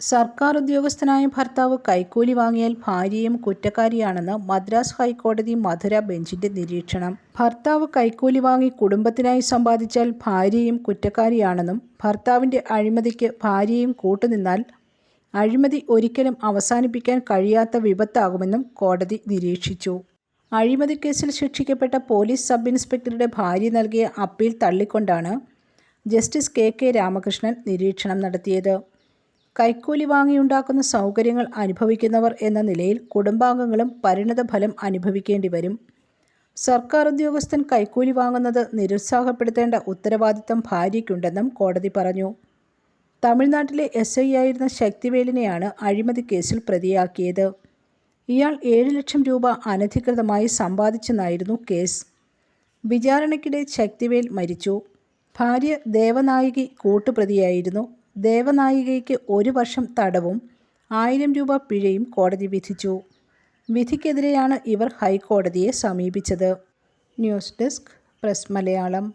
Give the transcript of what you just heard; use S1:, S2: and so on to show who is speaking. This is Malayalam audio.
S1: സർക്കാർ ഉദ്യോഗസ്ഥനായ ഭർത്താവ് കൈക്കൂലി വാങ്ങിയാൽ ഭാര്യയും കുറ്റക്കാരിയാണെന്ന് മദ്രാസ് ഹൈക്കോടതി മധുര ബെഞ്ചിന്റെ നിരീക്ഷണം. ഭർത്താവ് കൈക്കൂലി വാങ്ങി കുടുംബത്തിനായി സമ്പാദിച്ചാൽ ഭാര്യയും കുറ്റക്കാരിയാണെന്നും ഭർത്താവിന്റെ അഴിമതിക്ക് ഭാര്യയും കൂട്ടുനിന്നാൽ അഴിമതി ഒരിക്കലും അവസാനിപ്പിക്കാൻ കഴിയാത്ത വിപത്താകുമെന്നും കോടതി നിരീക്ഷിച്ചു. അഴിമതിക്കേസിൽ ശിക്ഷിക്കപ്പെട്ട പോലീസ് സബ് ഇൻസ്പെക്ടറുടെ ഭാര്യ നൽകിയ അപ്പീൽ തള്ളിക്കൊണ്ടാണ് ജസ്റ്റിസ് കെ. കെ. രാമകൃഷ്ണൻ നിരീക്ഷണം നടത്തിയത്. കൈക്കൂലി വാങ്ങിയുണ്ടാക്കുന്ന സൗകര്യങ്ങൾ അനുഭവിക്കുന്നവർ എന്ന നിലയിൽ കുടുംബാംഗങ്ങളും പരിണത ഫലം അനുഭവിക്കേണ്ടി വരും സർക്കാർ ഉദ്യോഗസ്ഥൻ കൈക്കൂലി വാങ്ങുന്നത് നിരുത്സാഹപ്പെടുത്തേണ്ട ഉത്തരവാദിത്തം ഭാര്യയ്ക്കുണ്ടെന്നും കോടതി പറഞ്ഞു. തമിഴ്നാട്ടിലെ എസ്. ഐ ആയിരുന്ന ശക്തിവേലിനെയാണ് അഴിമതി കേസിൽ പ്രതിയാക്കിയത്. ഇയാൾ ഏഴ് ലക്ഷം രൂപ അനധികൃതമായി സമ്പാദിച്ചെന്നായിരുന്നു കേസ്. വിചാരണയ്ക്കിടെ ശക്തിവേൽ മരിച്ചു. ഭാര്യ ദേവനായികി കൂട്ടുപ്രതിയായിരുന്നു. ദേവനായികയ്ക്ക് ഒരു വർഷം തടവും ആയിരം രൂപ പിഴയും കോടതി വിധിച്ചു. വിധിക്കെതിരെയാണ് ഇവർ ഹൈക്കോടതിയെ സമീപിച്ചത്. News desk press Malayalam